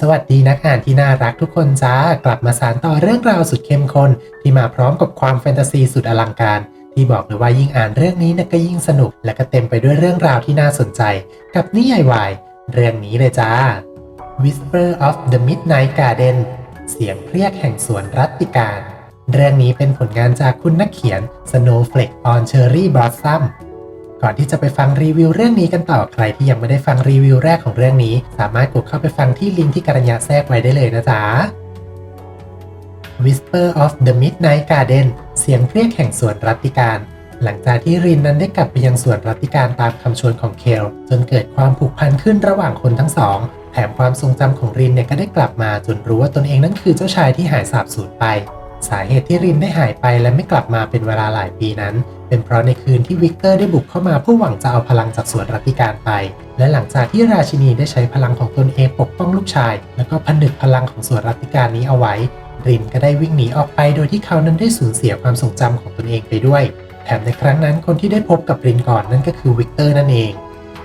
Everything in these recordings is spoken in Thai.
สวัสดีนักอ่านที่น่ารักทุกคนจ้ากลับมาสารต่อเรื่องราวสุดเข้มข้นที่มาพร้อมกับความแฟนตาซีสุดอลังการ ที่บอกเลยว่ายิ่งอ่านเรื่องนี้นี่ยก็ยิ่งสนุก และก็เต็มไปด้วยเรื่องราวที่น่าสนใจ กับนิยายวายเรื่องนี้เลยจ้า Whisper of the Midnight Garden เสียงเรียกแห่งสวนรัตติการ เรื่องนี้เป็นผลงานจากคุณนักเขียน Snowflake on Cherry Blossom ก่อนที่จะไปฟังรีวิวเรื่องนี้กันต่อใครที่ยังไม่ได้ฟังรีวิวแรกของเรื่องนี้ สามารถกดเข้าไปฟังที่ลิงก์ที่การัญญาแทรกไว้ได้เลยนะจ๊ะ Whisper of the Midnight Garden เสียงเรียกแห่งสวนรัตติการ หลังจากที่รินนั้นได้กลับไปยังสวนรัตติการตามคำชวนของเคลจนเกิดความผูกพันขึ้นระหว่างคนทั้งสอง แถมความทรงจำของรินเนี่ยก็ได้กลับมาจนรู้ว่าตนเองนั้นคือเจ้าชายที่หายสาบสูญไป สาเหตุที่รินได้หายไปและไม่กลับมาเป็นเวลาหลายปีนั้น เป็นเพราะในคืนที่วิกเตอร์ได้บุกเข้ามาเพื่อหวังจะเอาพลังจากสวนรัติการไป และหลังจากที่ราชินีได้ใช้พลังของตนเองปกป้องลูกชาย แล้วก็ผนึกพลังของสวนรัติการนี้เอาไว้ รินก็ได้วิ่งหนีออกไปโดยที่เขานั้นได้สูญเสียความทรงจำของตนเองไปด้วย แถมในครั้งนั้นคนที่ได้พบกับรินก่อนนั่นก็คือวิกเตอร์นั่นเอง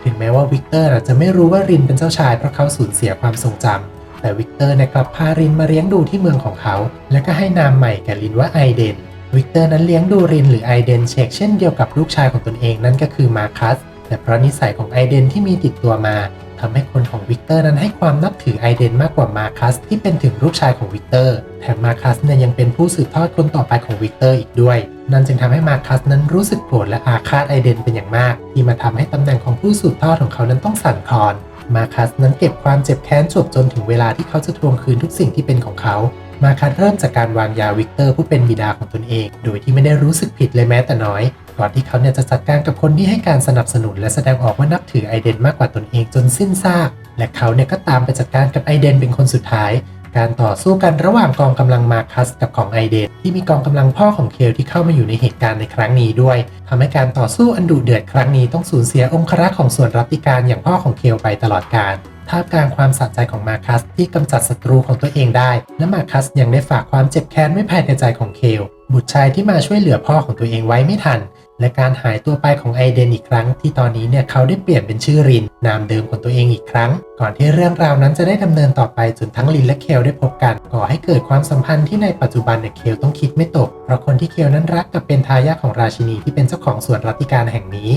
ถึงแม้ว่าวิกเตอร์อาจจะไม่รู้ว่ารินเป็นเจ้าชายเพราะเขาสูญเสียความทรงจำ แต่วิกเตอร์นี่ยกลับพารินมาเลี้ยงดูที่เมืองของเขา และก็ให้นามใหม่แก่รินว่าไอเดน วิกเตอร์นั้นเลี้ยงดูรินหรือไอเดนเชกเช่นเดียวกับลูกชายของตนเองนั่นก็คือมาคัส แต่เพราะนิสัยของไอเดนที่มีติดตัวมาทำให้คนของวิกเตอร์นั้นให้ความนับถือไอเดนมากกว่ามาคัสที่เป็นถึงลูกชายของวิกเตอร์ แถมมาคัสเนี่ยยังเป็นผู้สืบทอดคนต่อไปของวิกเตอร์อีกด้วย นั่นจึงทำให้มาคัสนั้นรู้สึกโกรธและอาฆาตไอเดนเป็นอย่างมาก ที่มาทำให้ตำแหน่งของผู้สืบทอดของเขานั้นต้องสั่นคลอน มาคัสนั้นเก็บความเจ็บแค้นจบจนถึงเวลาที่เขาจะทวงคืนทุกสิ่งที่เป็นของเขา มาคัสเริ่มจากการวางยาวิกเตอร์ผู้เป็นบิดาของตนเอง โดยที่ไม่ได้รู้สึกผิดเลยแม้แต่น้อย ก่อนที่เขาเนี่ยจะจัดการกับคนที่ให้การสนับสนุน และแสดงออกว่านับถือไอเดนมากกว่าตนเองจนสิ้นซาก และเขาเนี่ยก็ตามไปจัดการกับไอเดนเป็นคนสุดท้าย การต่อสู้กันระหว่างกองกำลังมาคัสกับของไอเดนที่มีกองกำลังพ่อของเคลที่เข้ามาอยู่ในเหตุการณ์ในครั้งนี้ด้วยทำให้การต่อสู้อันดุเดือดครั้งนี้ต้องสูญเสียองครักษ์ของส่วนรัตติการอย่างพ่อของเคลไปตลอดกาลท่ามกลางความสะใจของมาคัสที่กำจัดศัตรูของตัวเองได้ และมาคัสยังได้ฝากความเจ็บแค้นไว้ภายในใจของเคล บุตรชายที่มาช่วยเหลือพ่อของตัวเองไว้ไม่ทัน และการหายตัวไปของไอเดนอีกครั้ง ที่ตอนนี้เนี่ยเขาได้เปลี่ยนเป็นชื่อริน นามเดิมของตัวเองอีกครั้ง ก่อนที่เรื่องราวนั้นจะได้ดำเนินต่อไปจนทั้งลินและเคลได้พบกัน ก่อให้เกิดความสัมพันธ์ที่ในปัจจุบันเนี่ยเคลต้องคิดไม่ตก เพราะคนที่เคลนั้นรักกับเป็นทายาทของราชินีที่เป็นเจ้าของสวนรัตติการแห่งนี้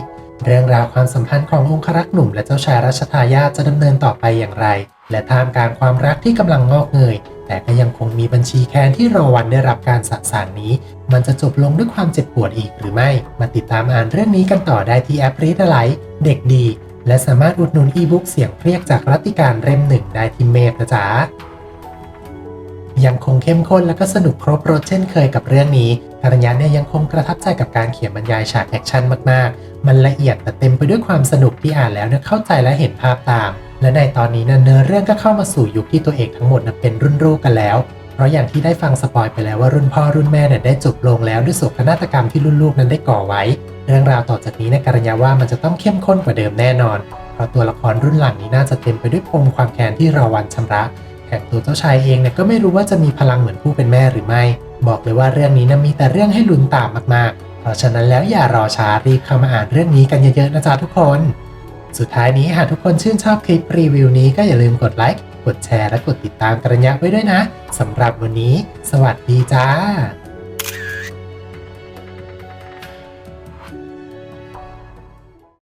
เรื่องราวความสัมพันธ์ขององครักษ์หนุ่มและเจ้าชายรัชทายาทจะดำเนินต่อไปอย่างไร และท่ามกลางความรักที่กำลังงอกเงย แต่ก็ยังคงมีบัญชีแค้นที่รอวันได้รับการสะสางนี้ มันจะจบลงด้วยความเจ็บปวดอีกหรือไม่ มาติดตามอ่านเรื่องนี้กันต่อได้ที่แอป Read Alike เด็กดี และสามารถอุดหนุนอีบุ๊กเสียงเรียกจากรัตติการเล่มหนึ่งได้ที่เมพนะจ๊ะ ยังคงเข้มข้นและก็สนุกครบรถเช่นเคยกับเรื่องนี้กรัญญาเนี่ยยังคงประทับใจกับการเขียนบรรยายฉากแอคชั่นมากๆ มันละเอียดแต่เต็มไปด้วยความสนุกที่อ่านแล้วเนี่ยเข้าใจและเห็นภาพตาม และในตอนนี้นะเนื้อเรื่องก็เข้ามาสู่ยุคที่ตัวเอกทั้งหมดเป็นรุ่นลูกกันแล้ว เพราะอย่างที่ได้ฟังสปอยไปแล้วว่ารุ่นพ่อรุ่นแม่เนี่ยได้จบลงแล้วด้วยโศกนาฏกรรมที่รุ่นลูกนั้นได้ก่อไว้ เรื่องราวต่อจากนี้ในยกรัญญาว่ามันจะต้องเข้มข้นกว่าเดิมแน่นอน เพราะตัวละครรุ่นหลังนี้น่าจะเต็มไปด้วยปมความแค้นที่รอวันชำระ แถมตัวเจ้าชายเองเนี่ยก็ไม่รู้ว่าจะมีพลังเหมือนผู้เป็นแม่หรือไม่ บอกเลยว่าเรื่องนี้นะมีแต่เรื่องให้ลุ้นตามมากๆ เพราะฉะนั้นแล้วอย่ารอช้ารีบเข้ามาอ่านเรื่องนี้กันเยอะๆนะจ๊ะทุกคน สุดท้ายนี้หากทุกคนชื่นชอบคลิปรีวิวนี้ก็อย่าลืมกดไลค์กดแชร์และกดติดตามกระยะไว้ด้วยนะสำหรับวันนี้ สวัสดีจ้า